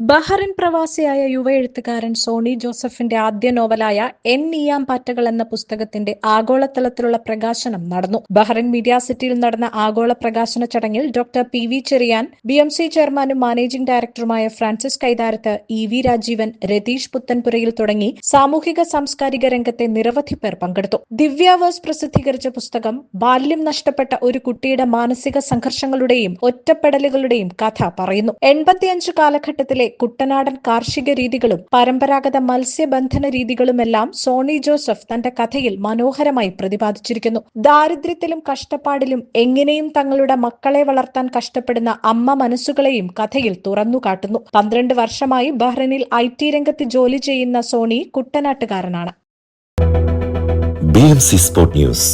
Bahrain പ്രവാസിയായ യുവ എഴുത്തുകാരൻ Sony ജോസഫിന്റെ ആദ്യ നോവലായ എൻ നീയാം പാറ്റകൾ എന്ന പുസ്തകത്തിന്റെ ആഗോളതലത്തിലുള്ള പ്രകാശനം നടന്നു. ബഹറിൻ മീഡിയ സിറ്റിയിൽ നടന്ന ആഗോള പ്രകാശന ചടങ്ങിൽ doctor P V Cherian B M C ചെയർമാനും മാനേജിംഗ് ഡയറക്ടറുമായ Francis Kaitharath E V Rajeevan Ratheesh Puthanpurayil തുടങ്ങി സാമൂഹിക സാംസ്കാരിക രംഗത്തെ നിരവധി പേർ പങ്കെടുത്തു. ദിവ്യാവേഴ്സ് പ്രസിദ്ധീകരിച്ച പുസ്തകം ബാല്യം നഷ്ടപ്പെട്ട ഒരു കുട്ടിയുടെ മാനസിക സംഘർഷങ്ങളുടെയും ഒറ്റപ്പെടലുകളുടെയും കഥ പറയുന്നു. എൺപത്തിയഞ്ച് കാലഘട്ടത്തിലെ കുട്ടനാടൻ കാർഷിക രീതികളും പരമ്പരാഗത മത്സ്യബന്ധന രീതികളുമെല്ലാം സോണി ജോസഫ് തന്റെ കഥയിൽ മനോഹരമായി പ്രതിപാദിച്ചിരിക്കുന്നു. ദാരിദ്ര്യത്തിലും കഷ്ടപ്പാടിലും എങ്ങനെയും തങ്ങളുടെ മക്കളെ വളർത്താൻ കഷ്ടപ്പെടുന്ന അമ്മ മനസ്സുകളെയും കഥയിൽ തുറന്നു കാട്ടുന്നു പന്ത്രണ്ട് വർഷമായി ബഹ്റൈനിൽ ഐ ടി രംഗത്ത് ജോലി ചെയ്യുന്ന Sony കുട്ടനാട്ടുകാരനാണ്. B M C news